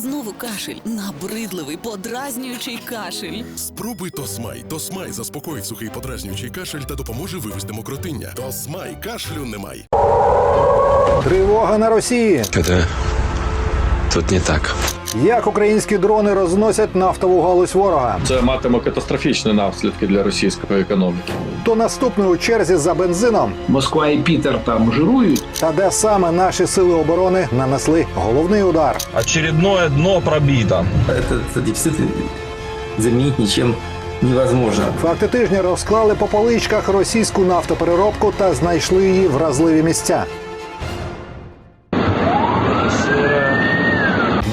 Знову кашель. Набридливий, подразнюючий кашель. Спробуй Тосмай. Тосмай заспокоїть сухий подразнюючий кашель та допоможе вивести мокротиння. Тосмай кашлю немає. Тривога на Росії. Это тут не так. Як українські дрони розносять нафтову галузь ворога? Це матиме катастрофічні наслідки для російської економіки. То наступної у черзі за бензином. Москва і Пітер там жирують. Та де саме наші сили оборони нанесли головний удар? Очередное дно пробито. Этот дефицит заменить ничем невозможно. Факти тижня розклали по поличках російську нафтопереробку та знайшли її вразливі місця.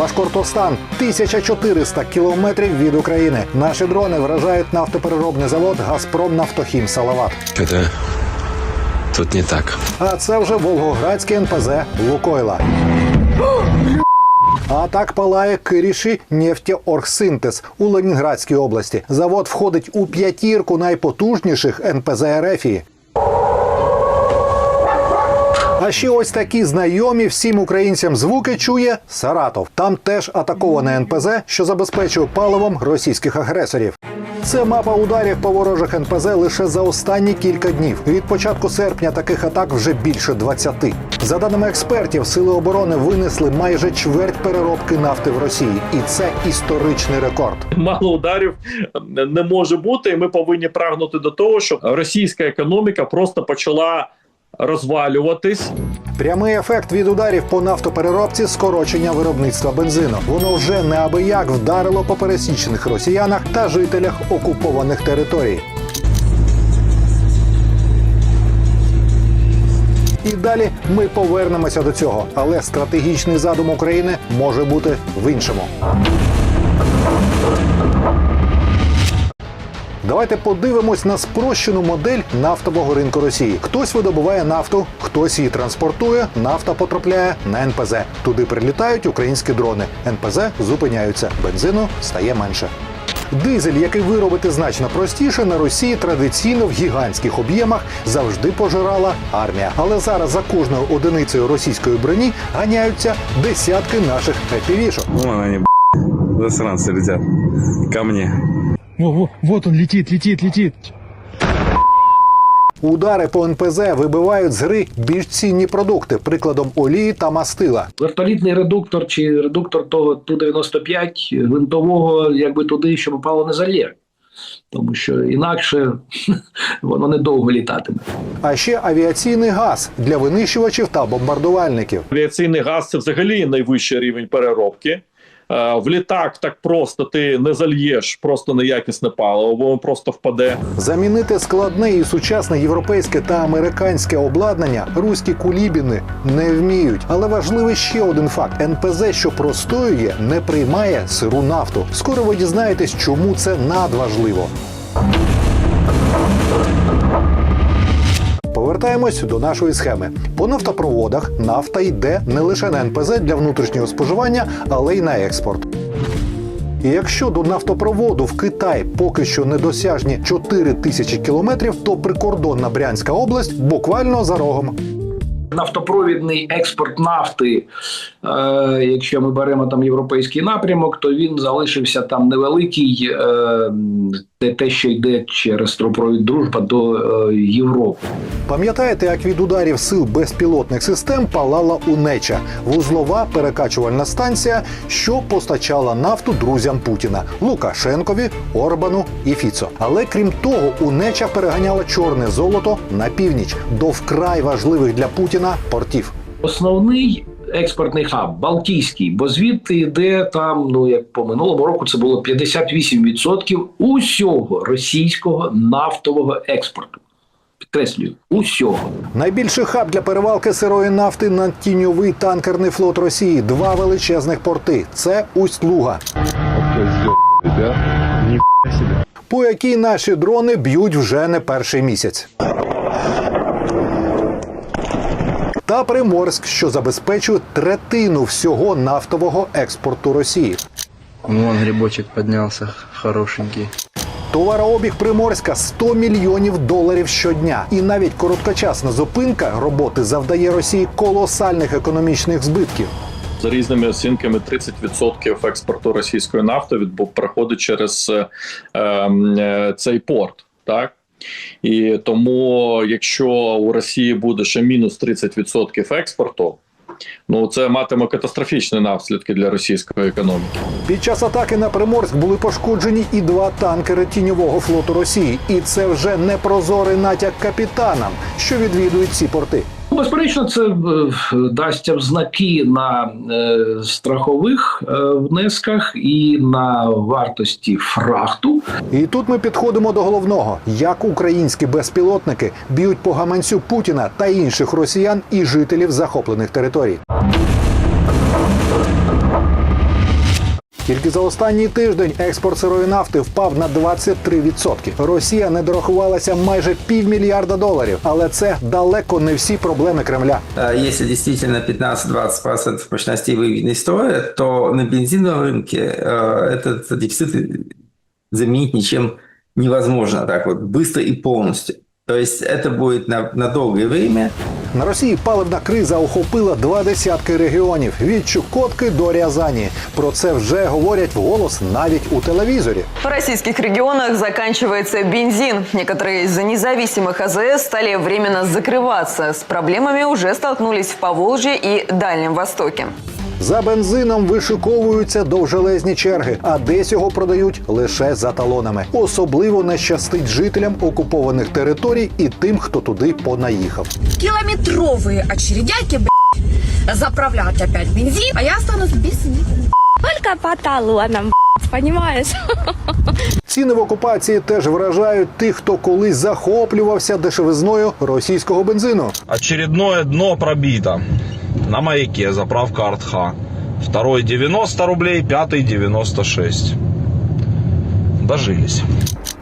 Башкортостан 1400 кілометрів від України. Наші дрони вражають нафтопереробний завод Газпром Нафтохім Салават. Это тут не так. А це вже Волгоградський НПЗ Лукойла. А так палає Киріші нефтеоргсинтез у Ленінградській області. Завод входить у п'ятірку найпотужніших НПЗ РФії. А ще ось такі знайомі всім українцям звуки чує Саратов. Там теж атаковане НПЗ, що забезпечує паливом російських агресорів. Це мапа ударів по ворожих НПЗ лише за останні кілька днів. Від початку серпня таких атак вже більше 20. За даними експертів, сили оборони винесли майже чверть переробки нафти в Росії, і це історичний рекорд. Мало ударів не може бути, і ми повинні прагнути до того, щоб російська економіка просто почала розвалюватись. Прямий ефект від ударів по нафтопереробці скорочення виробництва бензину. Воно вже неабияк вдарило по пересічених росіянах та жителях окупованих територій. І далі ми повернемося до цього, але стратегічний задум України може бути в іншому. Давайте подивимось на спрощену модель нафтового ринку Росії. Хтось видобуває нафту, хтось її транспортує. Нафта потрапляє на НПЗ. Туди прилітають українські дрони. НПЗ зупиняються. Бензину стає менше. Дизель, який виробити значно простіше, на Росії традиційно в гігантських об'ємах завжди пожирала армія. Але зараз за кожною одиницею російської броні ганяються десятки наших епівішок. Вон они, б***ь, засранцы. Ко мне. Во, во, вот он летит, летит, летит. Удари по НПЗ вибивають з гри більш цінні продукти, прикладом олії та мастила. Вертолітний редуктор чи редуктор того Ту-95 гвинтового, якби туди, що попало не залє. Тому що інакше воно недовго літатиме. А ще авіаційний газ для винищувачів та бомбардувальників. Авіаційний газ це взагалі найвищий рівень переробки. Е, В літак так просто ти не зальєш просто неякісне паливо, бо просто впаде. Замінити складне і сучасне європейське та американське обладнання руські кулібіни не вміють. Але важливий ще один факт: НПЗ, що простоює, не приймає сиру нафту. Скоро ви дізнаєтесь, чому це надважливо. Повертаємось до нашої схеми. По нафтопроводах нафта йде не лише на НПЗ для внутрішнього споживання, але й на експорт. І якщо до нафтопроводу в Китай поки що недосяжні 4 тисячі кілометрів, то прикордонна Брянська область буквально за рогом. Нафтопровідний експорт нафти, е, якщо ми беремо там європейський напрямок, то він залишився там невеликий, е, те, те, що йде через трубопровід дружба до е, Європи. Пам'ятаєте, як від ударів сил безпілотних систем палала Унеча вузлова перекачувальна станція, що постачала нафту друзям Путіна Лукашенкові, Орбану і Фіцо. Але крім того, Унеча переганяла чорне золото на північ до вкрай важливих для Путіна портів. Основний експортний хаб Балтійський, бо звідти йде там, ну як по минулому року, це було 58% усього російського нафтового експорту. Підкреслюю, усього. Найбільший хаб для перевалки сирої нафти на тіньовий танкерний флот Росії. Два величезних порти. Це Усть-Луга. По якій наші дрони б'ють вже не перший місяць. Та Приморськ, що забезпечує третину всього нафтового експорту Росії. Вон грибочек поднялся, хорошенький. Товарообіг Приморська 100 мільйонів доларів щодня. І навіть короткочасна зупинка роботи завдає Росії колосальних економічних збитків. За різними оцінками, 30% експорту російської нафти відбу- проходить через е, ем, е, цей порт. Так і тому, якщо у Росії буде ще мінус 30% експорту, ну це матиме катастрофічні наслідки для російської економіки. Під час атаки на Приморськ були пошкоджені і два танкери тіньового флоту Росії. І це вже не прозорий натяк капітанам, що відвідують ці порти. Безперечно, це е, дасть знаки на е, страхових е, внесках і на вартості фрахту. І тут ми підходимо до головного: як українські безпілотники б'ють по гаманцю Путіна та інших росіян і жителів захоплених територій. Тільки за останній тиждень експорт сирої нафти впав на 23%. Росія не дорахувалася майже півмільярда доларів, але це далеко не всі проблеми Кремля. А Если действительно 15-20% мощностей выведены из строя, то на бензиновом рынке э, этот дефицит заменить ничем невозможно так вот быстро и полностью. То есть это будет на, на долгое время. На Росії паливна криза охопила два десятки регіонів від Чукотки до Рязані. Про це вже говорять вголос навіть у телевізорі. В российских регионах заканчивается бензин. Некоторые из независимых АЗС стали временно закрываться. С проблемами уже столкнулись в Поволжье и Дальнем Востоке. За бензином вишиковуються довжелезні черги, а десь його продають лише за талонами. Особливо не щастить жителям окупованих територій і тим, хто туди понаїхав. километровые очередяки, блядь, заправлять опять бензин, а я останусь без них. Только по талонам, понимаешь? Ціни в окупації теж вражають тих, хто колись захоплювався дешевизною російського бензину. Очередное дно пробито. На маяке заправка Артха. Второй 90 рублей, пятый 96. Дожились.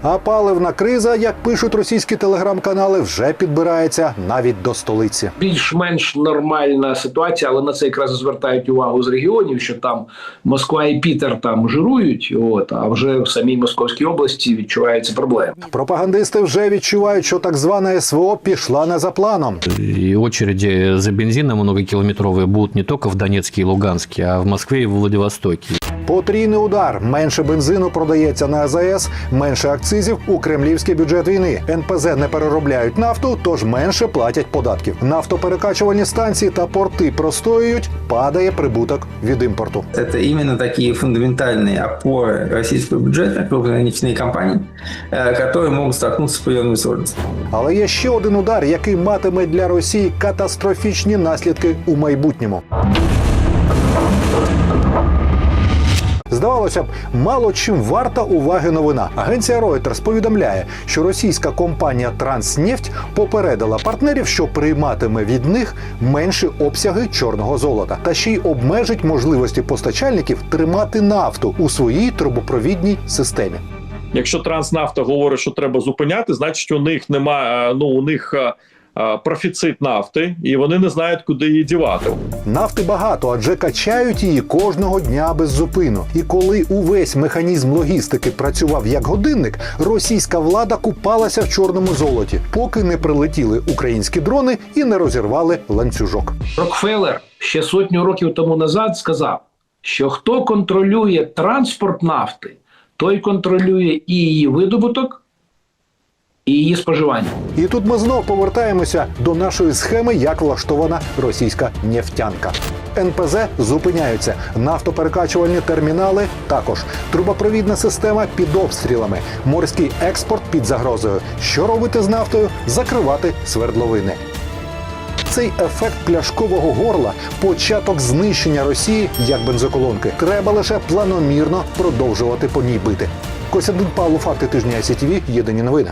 А паливна криза, як пишуть російські телеграм-канали, вже підбирається навіть до столиці. Більш-менш нормальна ситуація, але на це якраз звертають увагу з регіонів, що там Москва і Пітер там жирують, от а вже в самій Московській області відчуваються проблеми. Пропагандисти вже відчувають, що так звана СВО пішла не за планом. И очереди за бензином многокилометровые будут не только в Донецке и Луганске, а в Москве и в Владивостоке. Потрійний удар. Менше бензину продається на АЗС, менше акцизів у кремлівський бюджет війни. НПЗ не переробляють нафту, тож менше платять податків. Нафтоперекачувальні станції та порти простоюють, падає прибуток від імпорту. Это именно такие фундаментальные опоры российского бюджета, крупные нефтяные компании, э, которые могут столкнуться с приемными сложностями. Але є ще один удар, який матиме для Росії катастрофічні наслідки у майбутньому. Здавалося б, мало чим варта уваги новина. Агенція Reuters повідомляє, що російська компанія Транснефть попередила партнерів, що прийматиме від них менші обсяги чорного золота, та ще й обмежить можливості постачальників тримати нафту у своїй трубопровідній системі. Якщо Транснафта говорить, що треба зупиняти, значить у них немає. Ну у них е, е, профіцит нафти, і вони не знають, куди її дівати. Нафти багато, адже качають її кожного дня без зупину. І коли увесь механізм логістики працював як годинник, російська влада купалася в чорному золоті, поки не прилетіли українські дрони і не розірвали ланцюжок. Рокфеллер ще сотню років тому назад сказав, що хто контролює транспорт нафти, той контролює і її видобуток, і її споживання. І тут ми знов повертаємося до нашої схеми, як влаштована російська нефтянка. НПЗ зупиняються, нафтоперекачувальні термінали також. Трубопровідна система під обстрілами, морський експорт під загрозою. Що робити з нафтою? Закривати свердловини. Цей ефект пляшкового горла початок знищення Росії як бензоколонки. Треба лише планомірно продовжувати по ній бити. Костянтин Павло, факти тижня СІТВ, єдині новини.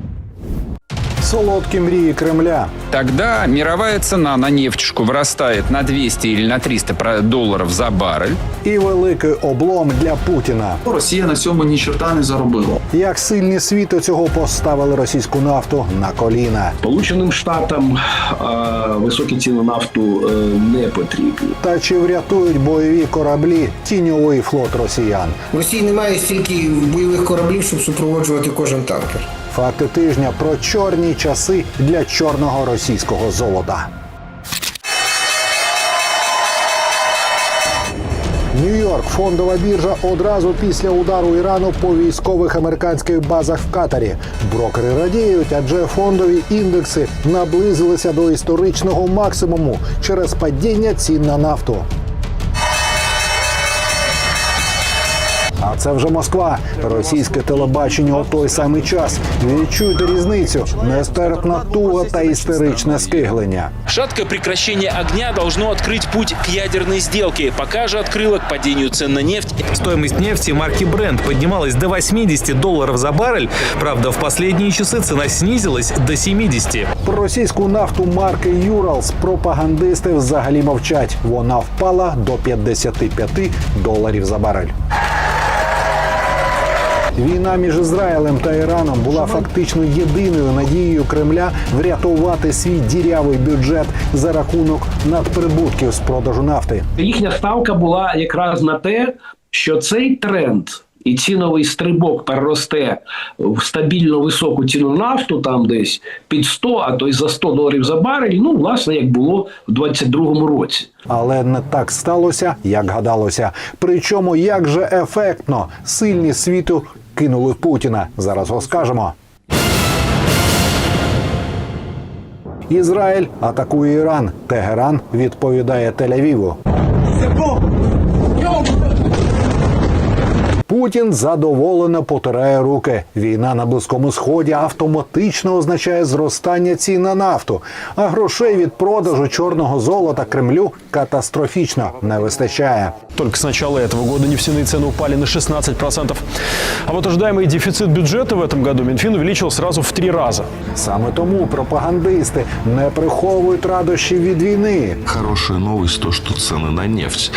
Солодкі мрії Кремля. Тогда мировая цена на нефтюшку вырастает на 200 или на 300 про- долларов за баррель. І великий облом для Путіна. Росія на цьому ні чорта не заробила. Як сильні світу цього поставили російську нафту на коліна. Сполученим Штатам е, високі ціни нафту е, не потрібні. Та чи врятують бойові кораблі тіньовий флот росіян? В Росії немає стільки бойових кораблів, щоб супроводжувати кожен танкер. Факти тижня про чорні часи для чорного російського золота. Нью-Йорк фондова біржа одразу після удару Ірану по військових американських базах в Катарі. Брокери радіють, адже фондові індекси наблизилися до історичного максимуму через падіння цін на нафту. це вже Москва. Російське телебачення у той самий час. Відчуйте різницю. Нестерпна туга та істеричне скиглення. Шаткое прекращение огня должно открыть путь к ядерной сделке, пока же открыло к падению цен на нефть. Стоимость нефти марки Brent поднималась до 80 долларов за баррель. Правда, в последние часы цена снизилась до 70. Про російську нафту марки Юралс пропагандисти взагалі мовчать. Вона впала до 55 доларів за барель. Війна між Ізраїлем та Іраном була фактично єдиною надією Кремля врятувати свій дірявий бюджет за рахунок надприбутків з продажу нафти. Їхня ставка була якраз на те, що цей тренд. І ціновий стрибок переросте в стабільно високу ціну нафту, там десь під 100, а то й за 100 доларів за барель. Ну, власне, як було в 22-му році. Але не так сталося, як гадалося. Причому як же ефектно сильні світу кинули Путіна. Зараз розкажемо. Ізраїль атакує Іран. Тегеран відповідає Тель-Авіву. Путін задоволено потирає руки. Війна на близькому сході автоматично означає зростання цін на нафту, а грошей від продажу чорного золота Кремлю катастрофічно не вистачає. Только с начала этого года нефтяные цены упали на 16%. А вот ожидаемый дефицит бюджета в этом году Минфин увеличил сразу в три раза. Саме тому пропагандисти не приховують радощів від війни. Хорошая новость то, что цены на нефть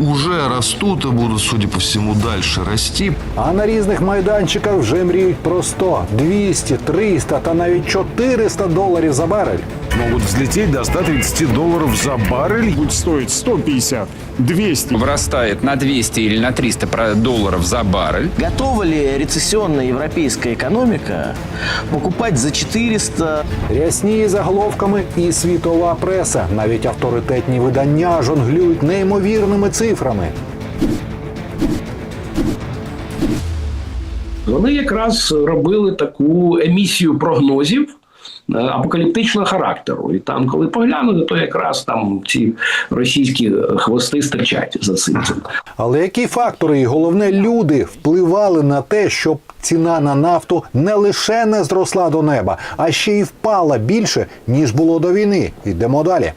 уже растут и будут, судя по всему, дальше расти. А на різних майданчиках вже мріють про 100, 200, 300 та навіть 400 доларів за барель. Могут взлететь до 130 долларов за баррель. Будет стоить 150, 200. Вырастает на 200 или на 300 про- долларов за баррель. Готова ли рецессионная европейская экономика покупать за 400? Рясніє заголовками і світова преса. Навіть авторитетні видання жонглюють неймовірними цифрами. Вони якраз робили таку емісію прогнозів. Е, Апокаліптичного характеру, і там, коли поглянути, то якраз там ці російські хвости стирчать за цим. Але які фактори і головне люди впливали на те, щоб ціна на нафту не лише не зросла до неба, а ще й впала більше ніж було до війни. Йдемо далі.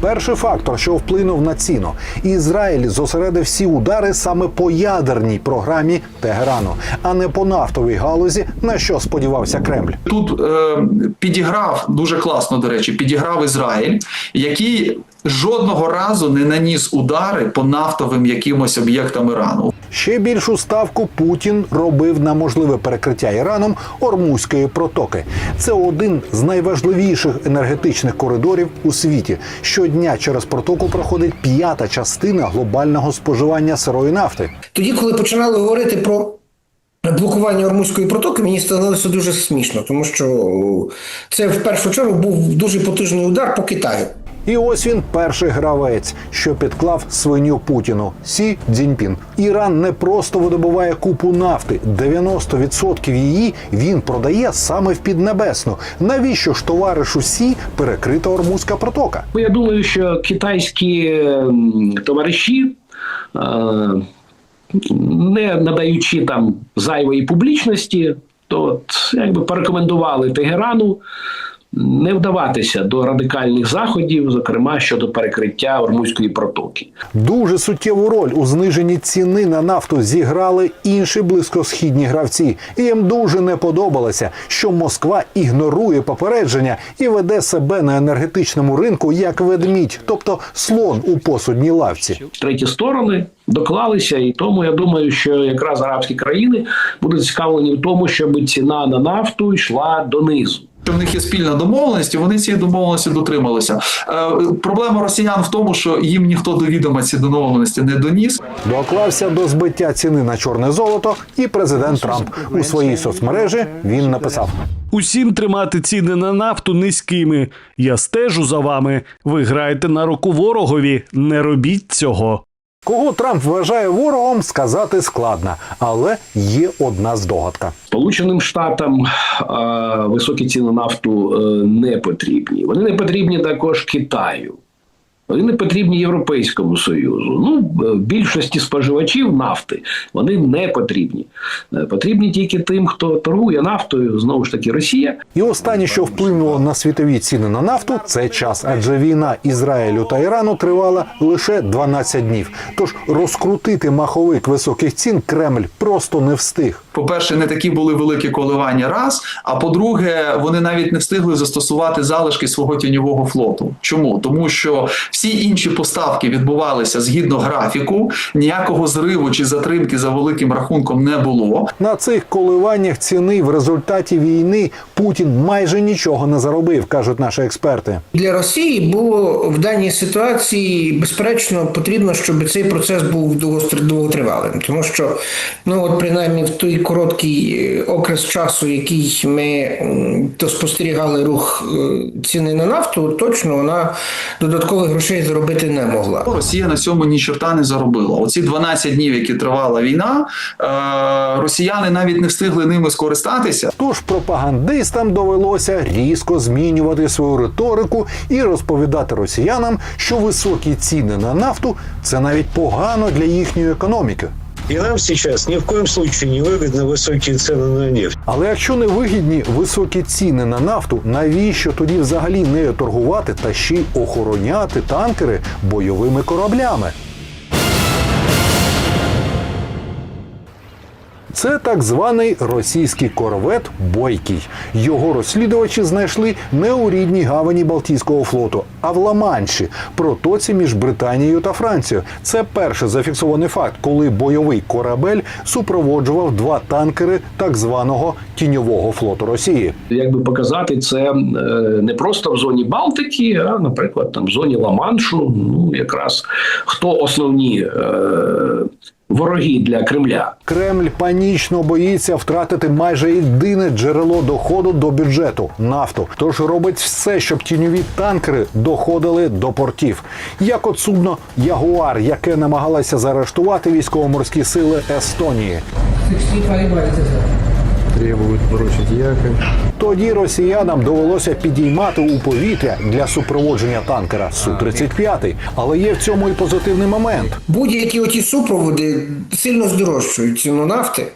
Перший фактор, що вплинув на ціну, Ізраїль зосередив всі удари саме по ядерній програмі Тегерану, а не по нафтовій галузі, на що сподівався Кремль. Тут е, підіграв дуже класно, до речі, підіграв Ізраїль, який жодного разу не наніс удари по нафтовим якимось об'єктам Ірану. Ще більшу ставку Путін робив на можливе перекриття Іраном Ормузької протоки. Це один з найважливіших енергетичних коридорів у світі. Щодня через протоку проходить п'ята частина глобального споживання сирої нафти. Тоді, коли починали говорити про блокування Ормузької протоки, мені становилося дуже смішно, тому що це в першу чергу був дуже потужний удар по Китаю. І ось він перший гравець, що підклав свиню Путіну Сі Цзіньпін. Іран не просто видобуває купу нафти. 90% її він продає саме в Піднебесну. Навіщо ж товаришу Сі перекрита Ормузька протока? Я думаю, що китайські товариші, е, не надаючи там зайвої публічності, то якби порекомендували Тегерану не вдаватися до радикальних заходів, зокрема щодо перекриття Ормузької протоки. Дуже суттєву роль у зниженні ціни на нафту зіграли інші близькосхідні гравці. І їм дуже не подобалося, що Москва ігнорує попередження і веде себе на енергетичному ринку як ведмідь, тобто слон у посудній лавці. Треті сторони доклалися, і тому я думаю, що якраз арабські країни будуть зацікавлені в тому, щоб ціна на нафту йшла донизу. Що в них є спільна домовленість, і вони цієї домовленості дотрималися. Е, проблема росіян в тому, що їм ніхто до відома ці домовленості не доніс. Доклався до збиття ціни на чорне золото, і президент Трамп у своїй соцмережі він написав. Усім тримати ціни на нафту низькими. Я стежу за вами. Ви граєте на руку ворогові. Не робіть цього. Кого Трамп вважає ворогом, сказати складно, але є одна здогадка. Сполученим Штатам е, високі ціни нафту е, не потрібні. Вони не потрібні також Китаю. Вони потрібні Європейському Союзу. Ну, е, більшості споживачів нафти вони не потрібні. Е, Потрібні тільки тим, хто торгує нафтою, знову ж таки, Росія. І останнє, що вплинуло на світові ціни на нафту, це час, адже війна Ізраїлю та Ірану тривала лише 12 днів. Тож розкрутити маховик високих цін Кремль просто не встиг. По-перше, не такі були великі коливання раз. А по-друге, вони навіть не встигли застосувати залишки свого тіньового флоту. Чому? Тому що всі інші поставки відбувалися згідно графіку, ніякого зриву чи затримки за великим рахунком не було. На цих коливаннях ціни в результаті війни Путін майже нічого не заробив, кажуть наші експерти. Для Росії було в даній ситуації безперечно потрібно, щоб цей процес був довготривалим, тому що ну от принаймні в той короткий е, окрес часу, який ми то спостерігали рух е, ціни на нафту, точно вона додаткових грошей заробити не могла. Росія на цьому ні черта не заробила. Оці 12 днів, які тривала війна, е- росіяни навіть не встигли ними скористатися. Тож пропагандистам довелося різко змінювати свою риторику і розповідати росіянам, що високі ціни на нафту це навіть погано для їхньої економіки. И нам сейчас ни в коем случае не выгодны высокие цены на нефть. Але якщо не вигідні високі ціни на нафту, навіщо тоді взагалі нею торгувати та ще й охороняти танкери бойовими кораблями? Це так званий російський корвет Бойкий. Його розслідувачі знайшли не у рідній гавані Балтійського флоту, а в Ла-Манші, протоці між Британією та Францією. Це перший зафіксований факт, коли бойовий корабель супроводжував два танкери так званого тіньового флоту Росії. Якби показати це е, не просто в зоні Балтики, а, наприклад, там в зоні Ла-Маншу, ну якраз хто основні е, вороги для Кремля. Кремль панічно боїться втратити майже єдине джерело доходу до бюджету нафту. Тож робить все, щоб тіньові танкери доходили до портів. Як от судно Ягуар, яке намагалося заарештувати військово-морські сили Естонії. Требуют бросить якорь. Тоді росіянам довелося підіймати у повітря для супроводження танкера Су-35. Але є в цьому і позитивний момент. Будь-які оті супроводи сильно здорожчують ціну нафти.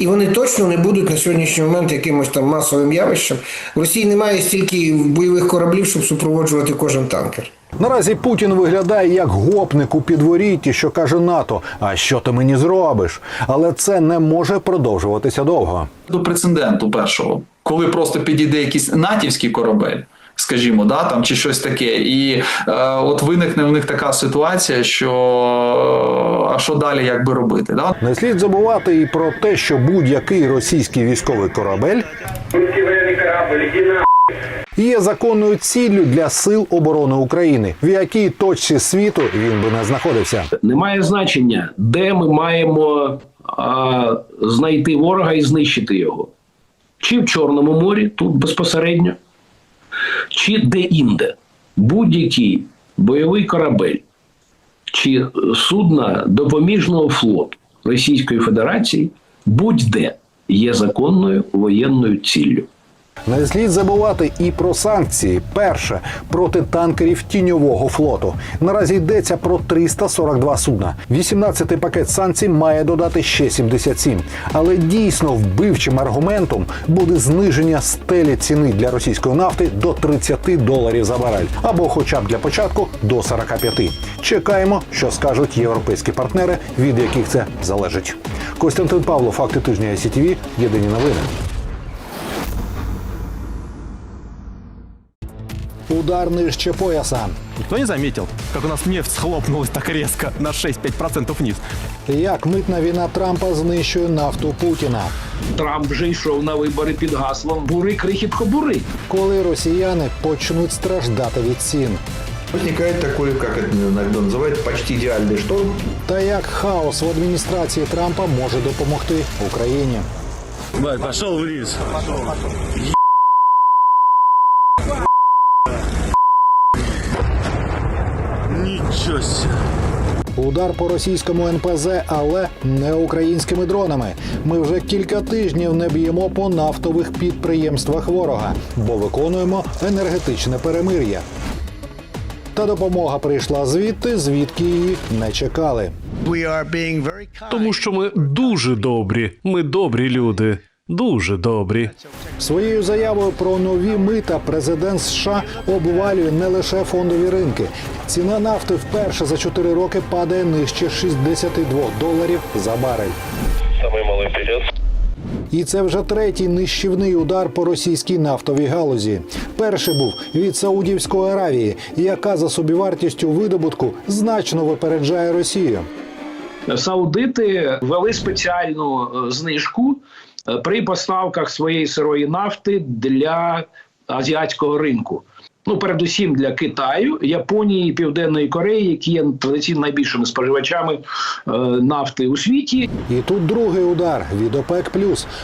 І вони точно не будуть на сьогоднішній момент якимось там масовим явищем. В Росії немає стільки бойових кораблів, щоб супроводжувати кожен танкер. Наразі Путін виглядає як гопник у підворітті, що каже НАТО: А що ти мені зробиш? Але це не може продовжуватися довго. До прецеденту першого, коли просто підійде якийсь натівський корабель. Скажімо, да, там чи щось таке, і е, от виникне в них така ситуація, що а що далі, як би робити? Да? Не слід забувати і про те, що будь-який російський військовий корабель є законною ціллю для сил оборони України, в якій точці світу він би не знаходився. Немає значення, де ми маємо а, знайти ворога і знищити його. Чи в Чорному морі, тут безпосередньо, чи де-інде. Будь-який бойовий корабель чи судна допоміжного флоту Російської Федерації будь-де є законною воєнною ціллю. Не слід забувати і про санкції. Перше проти танкерів тіньового флоту. Наразі йдеться про 342 судна. 18-й пакет санкцій має додати ще 77. Але дійсно вбивчим аргументом буде зниження стелі ціни для російської нафти до 30 доларів за барель, або, хоча б для початку, до 45. Чекаємо, що скажуть європейські партнери, від яких це залежить. Костянтин Павло, факти тижня ICTV, Єдині новини. Удар нижче пояса. Никто не заметил, как у нас нефть схлопнулась так резко на 6-5% вниз. Як митна війна Трампа знищує нафту Путіна? Трамп вже йшов на вибори під гаслом бури крихітко бури. Коли росіяни почнуть страждати від цін? Возникает такой, как это иногда называют, почти идеальный шторм. Та як хаос в адміністрації Трампа може допомогти Україні? Пошел в лес. Ничего Себе. Удар по російському НПЗ, але не українськими дронами. Ми вже кілька тижнів не б'ємо по нафтових підприємствах ворога, бо виконуємо енергетичне перемир'я. Та допомога прийшла звідти, звідки її не чекали. Тому що ми дуже добрі. Ми добрі люди. Дуже добрі. Своєю заявою про нові мита президент США обвалює не лише фондові ринки. Ціна нафти вперше за 4 роки падає нижче 62 доларів за барель. Самый малый вперед. І це вже третій нищівний удар по російській нафтовій галузі. Перший був від Саудівської Аравії, яка за собівартістю видобутку значно випереджає Росію. Саудити ввели спеціальну е, знижку при поставках своєї сирої нафти для азіатського ринку. Ну, передусім для Китаю, Японії і Південної Кореї, які є традиційно найбільшими споживачами е, нафти у світі. І тут другий удар від ОПЕК+,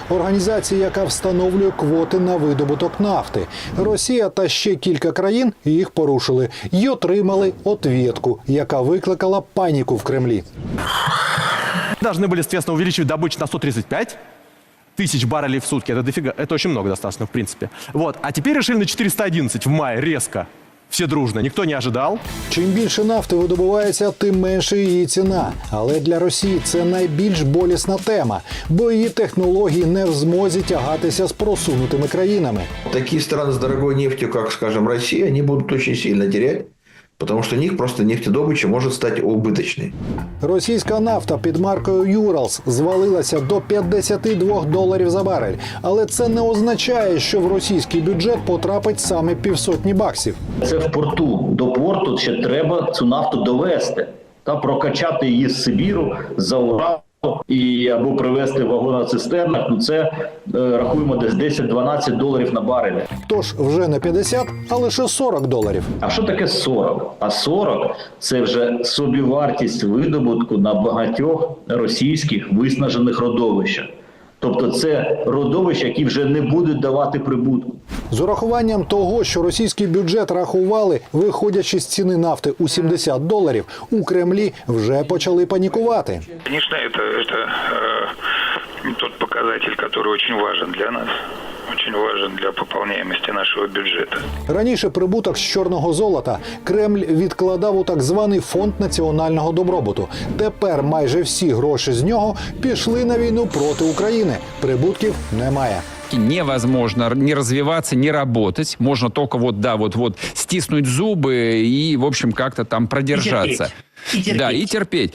організації, яка встановлює квоти на видобуток нафти. Росія та ще кілька країн їх порушили і отримали отвєтку, яка викликала паніку в Кремлі. Должны были, соответственно, увеличивать добычу на 135 тысяч баррелей в сутки. Это дофига, это очень много достаточно, в принципе. Вот. А теперь решили на 411 в мае резко. Все дружно, никто не ожидал. Чим більше нафти видобувається, тим менше її ціна. Але для Росії це найбільш болісна тема, бо її технології не в змозі тягатися з просунутими країнами. Такие страны с дорогой нефтью, как, скажем, Россия, они будут очень сильно терять, потому что у них просто нефтедобыча может стать убыточной. Російська нафта під маркою Юралс звалилася до 52 доларів за барель. Але це не означає, що в російський бюджет потрапить саме півсотні баксів. Це в порту. До порту ще треба цю нафту довести та прокачати її з Сибіру за Урал і або привезти вагона цистернах, Ну це е, рахуємо десь 10-12 доларів на барель. Тож вже не 50, а лише 40 доларів. А що таке 40? А 40 – це вже собівартість видобутку на багатьох російських виснажених родовищах. Тобто це родовища, які вже не будуть давати прибутку. З урахуванням того, що російський бюджет рахували, виходячи з ціни нафти у 70 доларів, у Кремлі вже почали панікувати. Конечно, это, это э, тот показатель, который очень важен для нас, очень важен для пополняемости нашего бюджета. Раніше прибуток з чорного золота Кремль відкладав у так званий фонд національного добробуту. Тепер майже всі гроші з нього пішли на війну проти України. Прибутків немає. Невозможно не развиваться, не работать. Можно только вот, да, вот, вот стиснуть зубы и, в общем, как-то там продержаться. И терпеть. И Да, терпеть. и терпеть.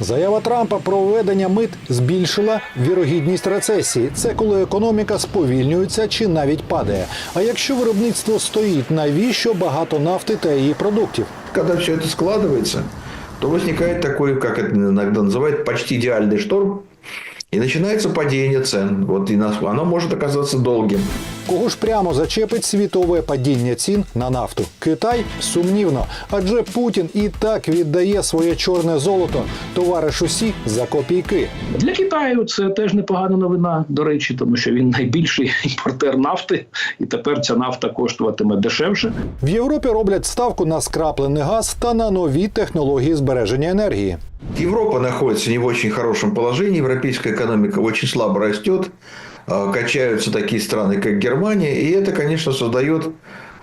Заява Трампа про введення мит збільшила вірогідність рецесії. Це коли економіка сповільнюється чи навіть падає. А якщо виробництво стоїть, навіщо багато нафти та її продуктів? Когда все это складывается, то возникает такой, как это иногда называют, почти идеальный шторм, и начинается падение цен. Вот и нас- оно может оказаться долгим. Кого ж прямо зачепить світове падіння цін на нафту? Китай сумнівно, адже Путін і так віддає своє чорне золото товаришу Сі за копійки. Для Китаю це теж непогана новина, до речі, тому що він найбільший імпортер нафти, і тепер ця нафта коштуватиме дешевше. В Європі роблять ставку на скраплений газ та на нові технології збереження енергії. Европа находится не в очень хорошем положении, европейская экономика очень слабо растет, качаются такие страны, как Германия, и это, конечно, создает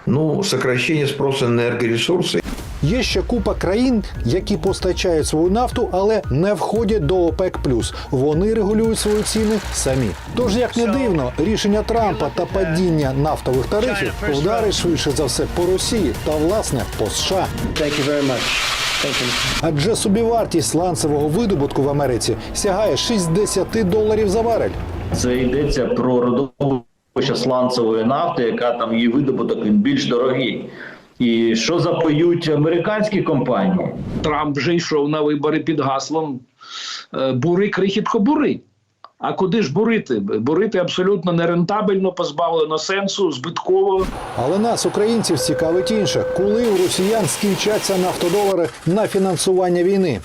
ну, сокращение спроса на энергоресурсы. Є ще купа країн, які постачають свою нафту, але не входять до ОПЕК+. Вони регулюють свої ціни самі. Тож, як не дивно, рішення Трампа та падіння нафтових тарифів вдарить швидше за все по Росії та власне по США. Адже собівартість сланцевого видобутку в Америці сягає 60 доларів за барель. Це йдеться про родовище сланцевої нафти, яка там її видобуток він більш дорогий. І що запоють американські компанії? Трамп вже йшов на вибори під гаслом е, бури крихітко бури. А куди ж бурити? Бурити абсолютно нерентабельно, позбавлено сенсу, збитково. Але нас, українців, цікавить інше, коли у росіян скінчаться нафтодолари на фінансування війни.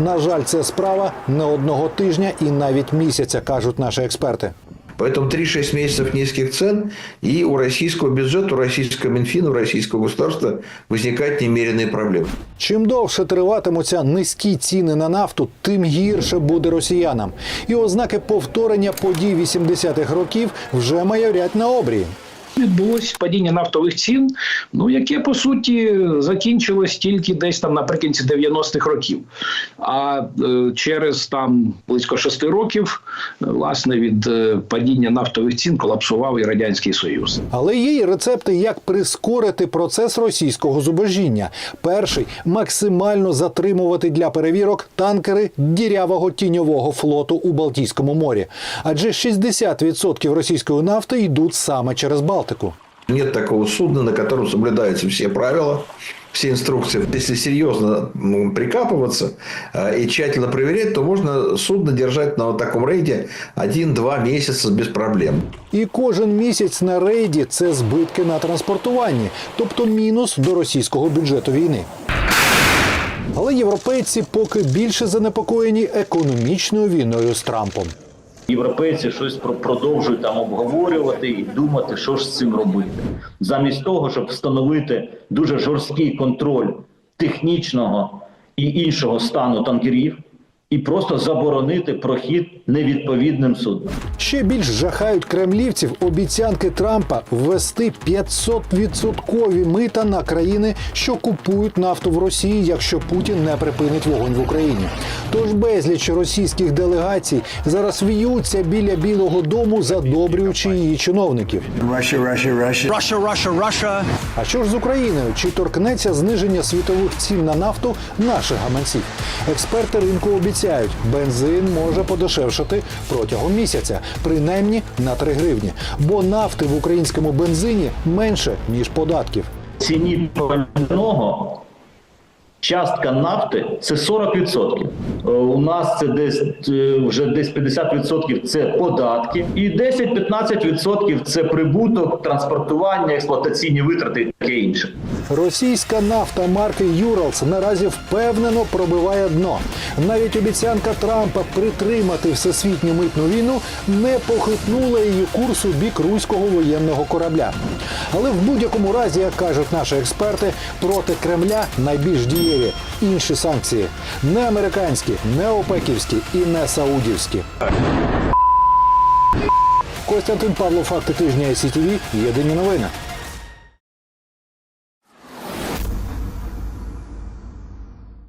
На жаль, це справа не одного тижня і навіть місяця, кажуть наші експерти. Поэтому 3-6 месяцев низких цен, и у российского бюджета, у российского Минфина, у российского государства возникают немеренные проблемы. Чим довше триватимуться низькі ціни на нафту, тим гірше буде росіянам. І ознаки повторення подій 80-х років вже майорять на обрії. Відбулось падіння нафтових цін, ну яке по суті закінчилось тільки десь там наприкінці 90-х років. А е, через там близько шести років, власне, від е, падіння нафтових цін колапсував і радянський союз. Але є й рецепти, як прискорити процес російського зубожіння. Перший максимально затримувати для перевірок танкери дірявого тіньового флоту у Балтійському морі. Адже 60% російської нафти йдуть саме через Балтику. Нет такого судна, на котором соблюдаются все правила, все инструкции. Если серьезно прикапываться э, и тщательно проверять, то можно судно держать на вот таком рейде 1-2 месяца без проблем. І кожен місяць на рейді це збитки на транспортуванні, тобто мінус до російського бюджету війни. Але європейці поки більше занепокоєні економічною війною з Трампом. Європейці щось про- продовжують там обговорювати і думати, що ж з цим робити, замість того, щоб встановити дуже жорсткий контроль технічного і іншого стану танкерів, і просто заборонити прохід невідповідним суднам. Ще більш жахають кремлівців обіцянки Трампа ввести 500% мита на країни, що купують нафту в Росії, якщо Путін не припинить вогонь в Україні. Тож безліч російських делегацій зараз в'ються біля Білого Дому, задобрюючи її чиновників. А що ж з Україною? Чи торкнеться зниження світових цін на нафту наших гаманців? Експерти ринку обіцяють, бензин може подешевшати протягом місяця, принаймні на 3 гривні. Бо нафти в українському бензині менше ніж податків. Ціні пального частка нафти це 40%. Е, У нас це десь е, вже десь 50% це податки, і 10-15% це прибуток, транспортування, експлуатаційні витрати і таке інше. Російська нафта марки Юралс наразі впевнено пробиває дно. Навіть обіцянка Трампа притримати всесвітню митну війну не похитнула її курс у бік руського воєнного корабля. Але в будь-якому разі, як кажуть наші експерти, проти Кремля найбільш дієві інші санкції не американські, не опеківські і не саудівські. Костянтин Павло, факти тижня СІТВ, єдині новини.